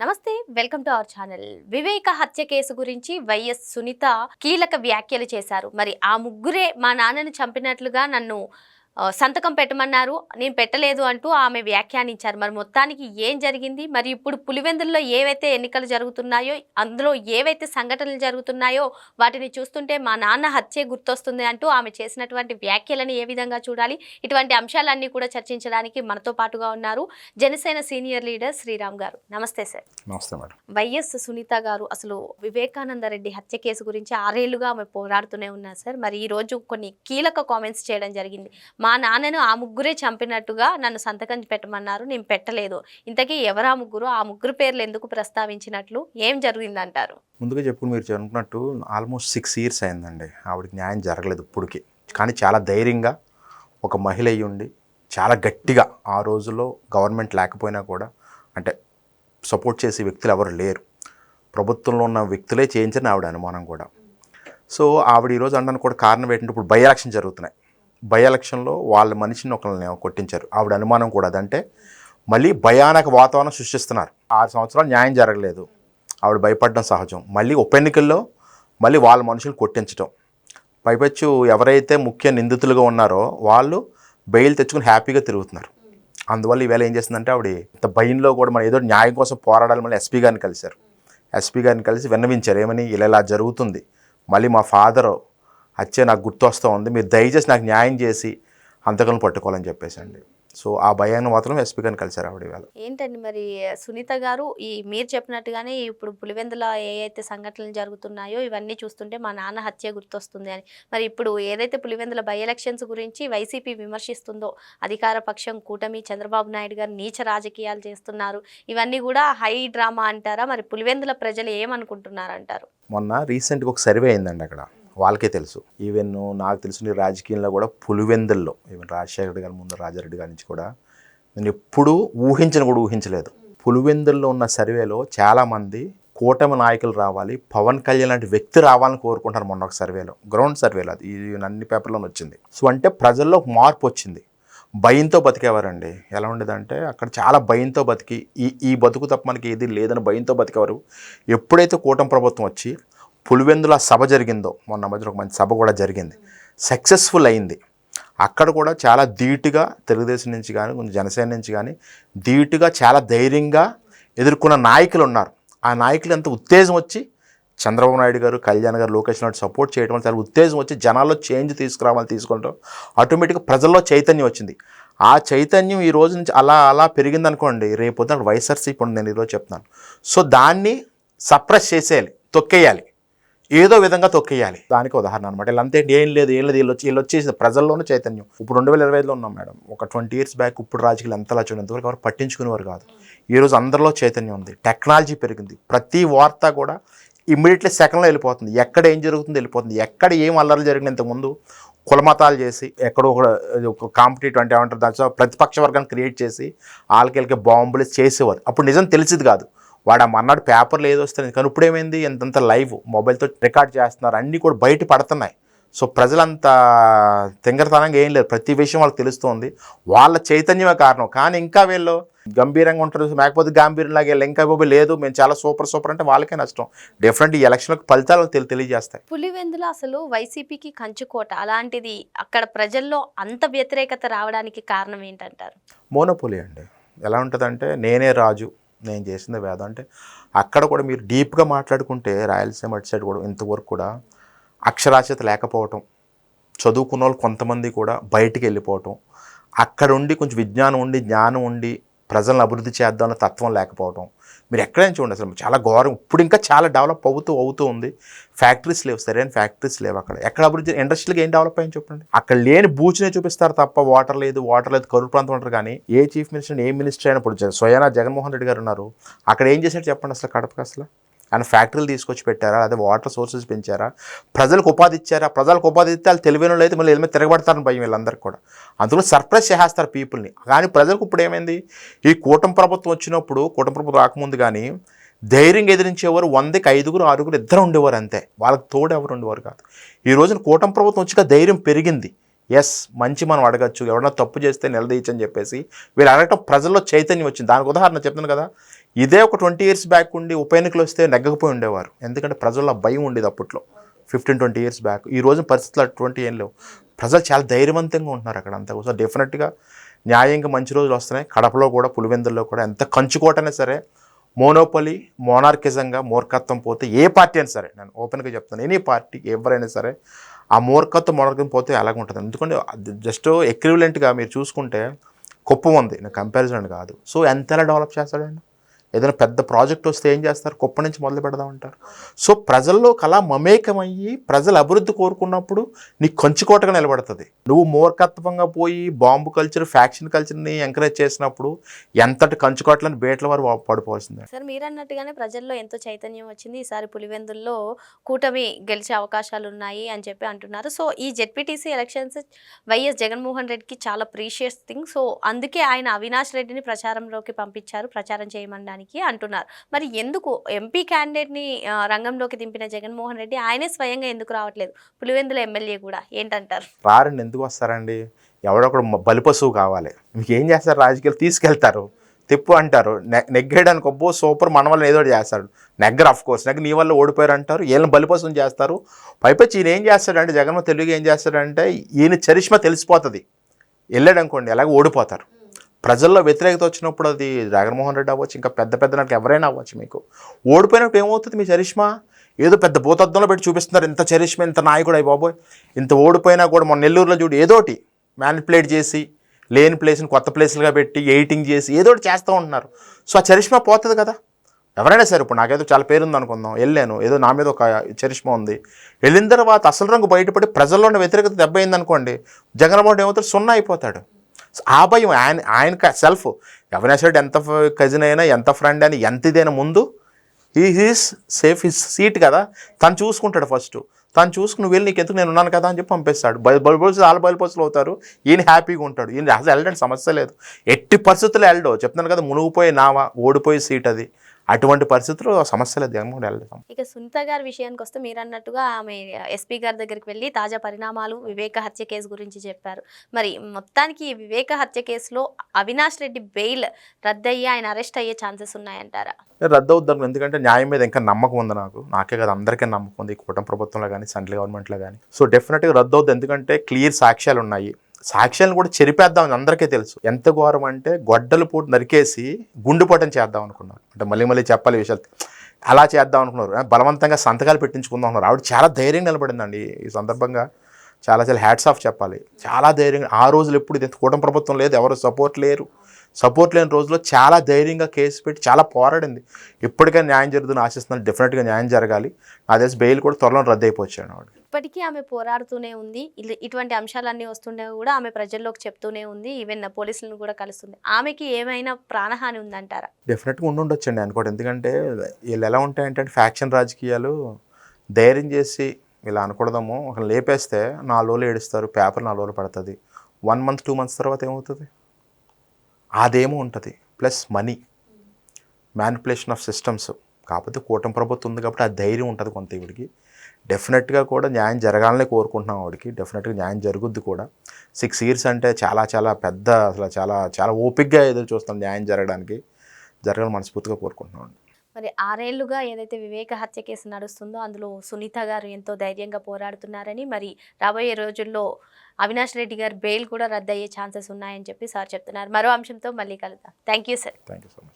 నమస్తే welcome to our channel. Viveka హత్య case గురించి వైఎస్ సునీత కీలక వ్యాఖ్యలు చేశారు. మరి ఆ ముగ్గురే మా నాన్నని చంపినట్లుగా నన్ను సంతకం పెట్టమన్నారు. నేను పెట్టలేదు అంటూ ఆమె వ్యాఖ్యానించారు. మరి మొత్తానికి ఏం జరిగింది? మరి ఇప్పుడు పులివెందుల్లో ఏవైతే ఎన్నికలు జరుగుతున్నాయో అందులో ఏవైతే సంఘటనలు జరుగుతున్నాయో వాటిని చూస్తుంటే మా నాన్న హత్యే గుర్తొస్తుంది అంటూ ఆమె చేసినటువంటి వ్యాఖ్యలను ఏ విధంగా చూడాలి? ఇటువంటి అంశాలన్నీ కూడా చర్చించడానికి మనతో పాటుగా ఉన్నారు జనసేన సీనియర్ లీడర్ శ్రీరామ్ గారు. నమస్తే సార్. నమస్తే మేడం. వైఎస్ సునీత గారు అసలు వివేకానంద రెడ్డి హత్య కేసు గురించి ఆరేళ్ళుగా ఆమె పోరాడుతూనే ఉన్నారు సార్. మరి ఈ రోజు కొన్ని కీలక కామెంట్స్ చేయడం జరిగింది. మా నాన్నను ఆ ముగ్గురే చంపినట్టుగా నన్ను సంతకం పెట్టమన్నారు. నేను పెట్టలేదు. ఇంతకీ ఎవరు ఆ ముగ్గురు? ఆ ముగ్గురు పేర్లు ఎందుకు ప్రస్తావించినట్లు? ఏం జరిగిందంటారు? ముందుగా చెప్పుకుని మీరు అనుకున్నట్టు ఆల్మోస్ట్ సిక్స్ ఇయర్స్ అయిందండి. ఆవిడకి న్యాయం జరగలేదు ఇప్పటికి. కానీ చాలా ధైర్యంగా ఒక మహిళ అయ్యుండి ఉండి చాలా గట్టిగా ఆ రోజుల్లో గవర్నమెంట్ లేకపోయినా కూడా అంటే సపోర్ట్ చేసే వ్యక్తులు ఎవరు లేరు. ప్రభుత్వంలో ఉన్న వ్యక్తులే చేయించిన ఆవిడ అనుమానం కూడా. సో ఆవిడ ఈరోజు అనడానికి కూడా కారణం ఏంటంటే ఇప్పుడు బై ఎలక్షన్ జరుగుతున్నాయి. బై ఎలక్షన్లో వాళ్ళ మనిషిని ఒకరిని కొట్టించారు. ఆవిడ అనుమానం కూడా అదంటే మళ్ళీ భయానక వాతావరణం సృష్టిస్తున్నారు. ఆరు సంవత్సరాలు న్యాయం జరగలేదు. ఆవిడ భయపడడం సహజం. మళ్ళీ ఉప ఎన్నికల్లో మళ్ళీ వాళ్ళ మనుషులు కొట్టించడం పైపెచ్చు ఎవరైతే ముఖ్య నిందితులుగా ఉన్నారో వాళ్ళు బెయిల్ తెచ్చుకుని హ్యాపీగా తిరుగుతున్నారు. అందువల్ల ఈవేళ ఏం చేసిందంటే ఆవిడ ఇంత భయంలో కూడా మనం ఏదో న్యాయం కోసం పోరాడాలి మళ్ళీ ఎస్పీ గారిని కలిశారు. ఎస్పీ గారిని కలిసి విన్నవించారు. ఏమని ఇలా ఇలా జరుగుతుంది. మళ్ళీ మా ఫాదరు హత్య నాకు గుర్తొస్తూ ఉంది. మీరు దయచేసి నాకు న్యాయం చేసి అంతకలను పట్టుకోవాలని చెప్పేసి అండి సో ఆ భయాన్ని మాత్రం ఎస్పీ గారిని కలిశారు ఆవిడ ఇవాళ. ఏంటండి మరి సునీత గారు ఈ మీరు చెప్పినట్టుగానే ఇప్పుడు పులివెందుల ఏ అయితే సంఘటనలు జరుగుతున్నాయో ఇవన్నీ చూస్తుంటే మా నాన్న హత్య గుర్తొస్తుంది అని. మరి ఇప్పుడు ఏదైతే పులివెందుల బై ఎలక్షన్స్ గురించి వైసీపీ విమర్శిస్తుందో అధికార పక్షం కూటమి చంద్రబాబు నాయుడు గారు నీచ రాజకీయాలు చేస్తున్నారు. ఇవన్నీ కూడా హై డ్రామా అంటారా? మరి పులివెందుల ప్రజలు ఏమనుకుంటున్నారు అంటారు మొన్న రీసెంట్గా ఒక సర్వే అయిందండి అక్కడ. వాళ్ళకే తెలుసు. ఈవెన్ నాకు తెలిసిన రాజకీయంలో కూడా పులివెందుల్లో ఈవెన్ రాజశేఖర గారి ముందు రాజారెడ్డి గారి నుంచి కూడా నేను ఎప్పుడూ ఊహించను కూడా ఊహించలేదు. పులివెందుల్లో ఉన్న సర్వేలో చాలామంది కూటమి నాయకులు రావాలి పవన్ కళ్యాణ్ లాంటి వ్యక్తి రావాలని కోరుకుంటారు మొన్న ఒక సర్వేలో గ్రౌండ్ సర్వేలో అది ఇది అన్ని పేపర్లో వచ్చింది. సో అంటే ప్రజల్లో మార్పు వచ్చింది. భయంతో బతికేవారండి. ఎలా ఉండేదంటే అక్కడ చాలా భయంతో బతికి ఈ ఈ బతుకు తప్ప మనకి ఏది లేదని భయంతో బతికేవారు. ఎప్పుడైతే కూటమి ప్రభుత్వం వచ్చి పులివెందుల సభ జరిగిందో మొన్న మధ్యలో ఒక మంచి సభ కూడా జరిగింది. సక్సెస్ఫుల్ అయింది. అక్కడ కూడా చాలా ధీటుగా తెలుగుదేశం నుంచి కానీ కొంచెం జనసేన నుంచి కానీ ధీటుగా చాలా ధైర్యంగా ఎదుర్కొన్న నాయకులు ఉన్నారు. ఆ నాయకులు ఎంత ఉత్తేజం వచ్చి చంద్రబాబు నాయుడు గారు కళ్యాణ్ గారు లోకేష్ నాయుడు సపోర్ట్ చేయడం వల్ల చాలా ఉత్తేజం వచ్చి జనాల్లో చేంజ్ తీసుకురావాలని తీసుకుంటాం ఆటోమేటిక్గా ప్రజల్లో చైతన్యం వచ్చింది. ఆ చైతన్యం ఈ రోజు నుంచి అలా అలా పెరిగింది అనుకోండి రేపు పొద్దున వైఎస్ఆర్సీ ఇప్పుడు నేను ఈరోజు చెప్తున్నాను. సో దాన్ని సప్రెస్ చేసేయాలి తొక్కేయాలి. ఏదో విధంగా తొక్కేయాలి. దానికి ఉదాహరణ అనమాట వీళ్ళంతా ఏంటి? ఏం లేదు ఏం లేదు. వీళ్ళు వచ్చి వీళ్ళు వచ్చేసి ప్రజల్లోనే చైతన్యం. ఇప్పుడు రెండు వేల ఇరవై ఐదులో ఉన్నాం మేడం. ఒక ట్వంటీ ఇయర్స్ బ్యాక్ ఇప్పుడు రాజకీయాలు ఎంతలా చూడండి. ఎంతవరకు ఎవరు పట్టించుకునేవారు కాదు. ఈరోజు అందరిలో చైతన్యం ఉంది. టెక్నాలజీ పెరిగింది. ప్రతి వార్త కూడా ఇమ్మీడియట్లీ సెకండ్లో వెళ్ళిపోతుంది. ఎక్కడ ఏం జరుగుతుంది వెళ్ళిపోతుంది. ఎక్కడ ఏం అల్లర్లు జరిగిన ఇంతకుముందు కులమతాలు చేసి ఎక్కడో ఒక ఒక కాంపిటేటివ్ అంటే ఏమంటారు దాని ప్రతిపక్ష వర్గాన్ని క్రియేట్ చేసి వాళ్ళకి బాంబులు చేసేవారు. అప్పుడు నిజం తెలిసింది కాదు. వాడు ఆ మన్నాడు పేపర్లు ఏదో వస్తుంది. కానీ ఇప్పుడు ఏమైంది ఎంతంత లైవ్ మొబైల్తో రికార్డ్ చేస్తున్నారు. అన్నీ కూడా బయట పడుతున్నాయి. సో ప్రజలంతా తింగరతనంగా ఏం లేదు. ప్రతి విషయం వాళ్ళకి తెలుస్తుంది. వాళ్ళ చైతన్యమే కారణం. కానీ ఇంకా వీళ్ళు గంభీరంగా ఉంటారు. లేకపోతే వీళ్ళు ఇంకా బాబు లేదు. మేము చాలా సూపర్ సూపర్ అంటే వాళ్ళకే నష్టం. డెఫినెట్ ఈ ఎలక్షన్లకు ఫలితాలు తెలి తెలియజేస్తాయి. పులివెందుల అసలు వైసీపీకి కంచుకోట. అలాంటిది అక్కడ ప్రజల్లో అంత వ్యతిరేకత రావడానికి కారణం ఏంటంటారు? మోనోపోలి అండి. ఎలా ఉంటుందంటే నేనే రాజు. నేను చేసింది వేదం. అంటే అక్కడ కూడా మీరు డీప్గా మాట్లాడుకుంటే రాయలసీమ అటు సైడ్ కూడా ఇంతవరకు కూడా అక్షరాస్యత లేకపోవటం చదువుకున్న వాళ్ళు కొంతమంది కూడా బయటికి వెళ్ళిపోవటం అక్కడ ఉండి కొంచెం విజ్ఞానం ఉండి జ్ఞానం ఉండి ప్రజలను అభివృద్ధి చేద్దామన్న తత్వం లేకపోవడం మీరు ఎక్కడైనా చూడండి అసలు చాలా ఘోరం. ఇప్పుడు ఇంకా చాలా డెవలప్ అవుతూ అవుతూ ఉంది. ఫ్యాక్టరీస్ లేవు సరైన ఫ్యాక్టరీస్ లేవు అక్కడ. ఎక్కడ అభివృద్ధి ఇండస్ట్రీలకు ఏం డెవలప్ అయ్యింది చెప్పండి. అక్కడ లేని బూచినే చూపిస్తారు తప్ప వాటర్ లేదు వాటర్ లేదు కరువు ప్రాంతం ఉంటారు కానీ a chief minister a minister అయినప్పుడు స్వయానా జగన్మోహన్ రెడ్డి గారు ఉన్నారు. అక్కడ ఏం చేశారు చెప్పండి అసలు కడపకి అసలు? ఆయన ఫ్యాక్టరీలు తీసుకొచ్చి పెట్టారా? అదే వాటర్ సోర్సెస్ పెంచారా? ప్రజలకు ఉపాధి ఇచ్చారా? ప్రజలకు ఉపాధి ఇస్తే వాళ్ళు తెలివైన వాళ్ళు అయితే మళ్ళీ ఏదైనా తిరగబడతారని భయం వీళ్ళందరికీ కూడా. అందులో సర్ప్రైజ్ చేసేస్తారు పీపుల్ని కానీ ప్రజలకు ఇప్పుడు ఏమైంది? ఈ కూటమి ప్రభుత్వం వచ్చినప్పుడు కూటమి ప్రభుత్వం రాకముందు కానీ ధైర్యంగా ఎదిరించేవారు వందకి ఐదుగురు ఆరుగురు ఇద్దరు ఉండేవారు అంతే. వాళ్ళకి తోడు ఎవరు ఉండేవారు కాదు. ఈ రోజున కూటమి ప్రభుత్వం వచ్చాక ధైర్యం పెరిగింది. ఎస్ మంచి మనం అడగచ్చు. ఎవరైనా తప్పు చేస్తే నిలదీయచ్చని చెప్పేసి వీళ్ళు అడగటం ప్రజల్లో చైతన్యం వచ్చింది. దానికి ఉదాహరణ చెప్తాను కదా. ఇదే ఒక ట్వంటీ ఇయర్స్ బ్యాక్ ఉండి ఉప ఎన్నికలు వస్తే నెగ్గకపోయి ఉండేవారు. ఎందుకంటే ప్రజల్లో భయం ఉండేది అప్పట్లో. Fifteen twenty years back. ఈ రోజు పరిస్థితులు అటువంటి ఏం లేవు. ప్రజలు చాలా ధైర్యవంతంగా ఉంటున్నారు అక్కడ అంతా. సో డెఫినెట్గా న్యాయంగా మంచి రోజులు వస్తున్నాయి. కడపలో కూడా పులివెందుల్లో కూడా ఎంత కంచుకోటైనా సరే మోనోపలి మోనార్కిజంగా మూర్ఖత్వం పోతే ఏ పార్టీ అయినా సరే నేను ఓపెన్గా చెప్తాను ఎనీ పార్టీ ఎవరైనా సరే ఆ మూర్ఖత్వం మూర్ఖత్వం పోతే అలాగే ఉంటుంది. ఎందుకంటే జస్ట్ ఎక్వివలెంట్గా మీరు చూసుకుంటే కుప్పం ఉంది. నేను కంపారిజన్ కాదు. సో ఎంత ఎలా డెవలప్ చేస్తాడండి? ఏదైనా పెద్ద ప్రాజెక్ట్ వస్తే ఏం చేస్తారు? కుప్ప నుంచి మొదలు పెడదాం అంటారు. సో ప్రజల్లో కళ మమేకమయ్యి ప్రజలు అభివృద్ధి కోరుకున్నప్పుడు నీకు కంచుకోటగా నిలబడుతుంది. నువ్వు మూర్ఖత్వంగా పోయి బాంబు కల్చర్ ఫ్యాక్షన్ కల్చర్ని ఎంకరేజ్ చేసినప్పుడు ఎంతటి కంచుకోటలను బేట్ల వారు పడిపోవాల్సిందే. సార్ మీరు అన్నట్టుగానే ప్రజల్లో ఎంతో చైతన్యం వచ్చింది. ఈసారి పులివెందుల్లో కూటమి గెలిచే అవకాశాలు ఉన్నాయి అని చెప్పి అంటున్నారు. సో ఈ జెడ్పీటీసీ ఎలక్షన్స్ వైఎస్ జగన్మోహన్ రెడ్డికి చాలా ప్రీషియస్ థింగ్ సో అందుకే ఆయన అవినాష్ రెడ్డిని ప్రచారంలోకి పంపించారు. ప్రచారం చేయడానికి అంటున్నారు. మరి ఎందుకు ఎంపీ క్యాండిడేట్ని రంగంలోకి దింపిన జగన్మోహన్ రెడ్డి ఆయనే స్వయంగా ఎందుకు రావట్లేదు? పులివెందుల ఎమ్మెల్యే కూడా ఏంటంటారు? రారండి ఎందుకు వస్తారండి? ఎవడొకడు బలిపశువు కావాలి. మీకు ఏం చేస్తారు? రాజకీయాలు తీసుకెళ్తారు. తిప్పు అంటారు. నెగ్గేయడానికి ఒబ్బో సూపర్ మన వల్ల ఏదో ఒకటి చేస్తాడు. నెగ్గర్ అఫ్ కోర్స్ నెగ్గ నీ వల్ల ఓడిపోయారు అంటారు వీళ్ళని బలిపశువుని చేస్తారు. పైపచ్చి ఈయన ఏం చేస్తాడంటే జగన్మోహన్ తెలుగు ఏం చేస్తాడంటే ఈయన చరిష్మా తెలిసిపోతుంది. వెళ్ళాడు అనుకోండి అలాగే ఓడిపోతారు. ప్రజల్లో వ్యతిరేకత వచ్చినప్పుడు అది జగన్మోహన్ రెడ్డి అవ్వచ్చు ఇంకా పెద్ద పెద్ద నాకు ఎవరైనా అవ్వచ్చు మీకు. ఓడిపోయినప్పుడు ఏమవుతుంది మీ చరిష్మా? ఏదో పెద్ద భూతద్దంలో పెట్టి చూపిస్తున్నారు ఇంత చరిష్మ ఇంత నాయకుడు అయ్యి బాబోయ్. ఇంత ఓడిపోయినా కూడా మన నెల్లూరులో చూడు ఏదోటి మ్యానిపులేట్ చేసి లేని ప్లేస్ని కొత్త ప్లేస్లుగా పెట్టి ఎయిటింగ్ చేసి ఏదో ఒకటి చేస్తూ ఉంటున్నారు. సో ఆ చరిష్మా పోతుంది కదా. ఎవరైనా సరే ఇప్పుడు నాకేదో చాలా పేరు ఉంది అనుకుందాం వెళ్ళాను ఏదో నా మీద ఒక చరిష్మా ఉంది. వెళ్ళిన తర్వాత అసలు రంగు బయటపడి ప్రజల్లో ఉన్న వ్యతిరేకత దెబ్బ అయింది అనుకోండి జగన్మోహన్ ఏమవుతాడు? సున్నా అయిపోతాడు. ఆ భయం ఆయన ఆయన సెల్ఫ్ అవినాష్ ఎంత కజిన్ అయినా ఎంత ఫ్రెండ్ అయినా ఎంత ఇదైనా ముందు ఈ హీస్ సేఫ్ హిస్ సీట్ కదా. తను చూసుకుంటాడు ఫస్ట్ తను చూసుకుని నువ్వు వెళ్ళి నీకు ఎందుకు నేను ఉన్నాను కదా అని చెప్పి పంపిస్తాడు. బయలు బల్బోల్స్ వాళ్ళ బల్బోల్స్లు అవుతారు. ఈయన హ్యాపీగా ఉంటాడు. ఈయన అసలు వెళ్ళడానికి సమస్య లేదు. ఎట్టి పరిస్థితుల్లో వెళ్ళడు. చెప్తున్నాను కదా మునిగిపోయి నావా ఓడిపోయే సీట్ అది. అటువంటి పరిస్థితుల్లో సమస్య లేదు జగన్మోహన్ వెళ్ళడం ఇక సునీత గారి విషయానికి వస్తే మీరు అన్నట్టుగా ఆమె ఎస్పీ గారి దగ్గరికి వెళ్ళి తాజా పరిణామాలు వివేక హత్య కేసు గురించి చెప్పారు. మరి మొత్తానికి ఈ వివేక హత్య కేసులో అవినాష్ రెడ్డి బెయిల్ రద్దయ్యి ఆయన అరెస్ట్ అయ్యే ఛాన్సెస్ ఉన్నాయంటారా? రద్దు అవుద్దాం ఎందుకంటే న్యాయం మీద ఇంకా నమ్మకం ఉంది నాకు. నాకే కదా అందరికీ నమ్మకం ఉంది ఈ కూటమి ప్రభుత్వంలో కానీ సెంట్రల్ గవర్నమెంట్లో కానీ సో డెఫినెట్గా రద్దు అవుద్ది ఎందుకంటే క్లియర్ సాక్ష్యాలు ఉన్నాయి సాక్ష్యాలను కూడా చెరిపేద్దామని అందరికీ తెలుసు. ఎంత ఘోరం అంటే గొడ్డలు పూట నరికేసి గుండుపోటం చేద్దాం అనుకున్నారు. అంటే మళ్ళీ మళ్ళీ చెప్పాలి విషయాలు. అలా చేద్దాం అనుకున్నారు. బలవంతంగా సంతకాలు పెట్టించుకుందాం అన్నారు. ఆవిడ చాలా ధైర్యం నిలబడిందండి. ఈ సందర్భంగా చాలా చాలా హ్యాట్స్ ఆఫ్ చెప్పాలి. చాలా ధైర్యంగా ఆ రోజులు ఎప్పుడు ఇది కూటమి ప్రభుత్వం లేదు. ఎవరు సపోర్ట్ లేరు. సపోర్ట్ లేని రోజుల్లో చాలా ధైర్యంగా కేసు పెట్టి చాలా పోరాడింది. ఇప్పటికే న్యాయం జరుగుతుందని ఆశిస్తున్నాను. డెఫినెట్గా న్యాయం జరగాలి. నా తెలిసి బెయిల్ కూడా త్వరలో రద్దు అయిపోవచ్చాను ఆవిడ. ఇప్పటికీ ఆమె పోరాడుతూనే ఉంది. ఇటువంటి అంశాలన్నీ వస్తుండే కూడా ఆమె ప్రజల్లోకి చెప్తూనే ఉంది. ఈవెన్ పోలీసులను కూడా కలుస్తుంది. ఆమెకి ఏమైనా ప్రాణహాని ఉందంటారా? డెఫినెట్గా ఉండి ఉండొచ్చండి అనుకోండి. ఎందుకంటే వీళ్ళు ఎలా ఉంటాయంటే ఫ్యాక్షన్ రాజకీయాలు ధైర్యం చేసి ఇలా అనకూడదాము ఒక లేపేస్తే నాలుగు రోజులు ఏడుస్తారు. పేపర్ నాలుగు రోజులు పడుతుంది. వన్ మంత్ టూ మంత్స్ తర్వాత ఏమవుతుంది? అదేమో ఉంటుంది. Plus money. Manipulation of systems కాకపోతే కూటమి ప్రభుత్వం ఉంది కాబట్టి ఆ ధైర్యం ఉంటుంది కొంత ఈవిడికి. డెఫినెట్గా కూడా న్యాయం జరగాలనే కోరుకుంటున్నాం ఆవిడకి. డెఫినెట్గా న్యాయం జరుగుద్ది కూడా. సిక్స్ ఇయర్స్ అంటే చాలా చాలా పెద్ద అసలు చాలా చాలా ఓపిక్గా ఎదురు చూస్తాం న్యాయం జరగడానికి. జరగాలని మనస్ఫూర్తిగా కోరుకుంటున్నాం మరి ఆరేళ్ళుగా ఏదైతే వివేక హత్య కేసు నడుస్తుందో అందులో సునీత గారు ఎంతో ధైర్యంగా పోరాడుతున్నారని మరి రాబోయే రోజుల్లో అవినాష్ రెడ్డి గారు బెయిల్ కూడా రద్దయ్యే ఛాన్సెస్ ఉన్నాయని చెప్పి సార్ చెప్తున్నారు. మరో అంశంతో మళ్ళీ కలుద్దాం. Thank you sir. Thank you so much.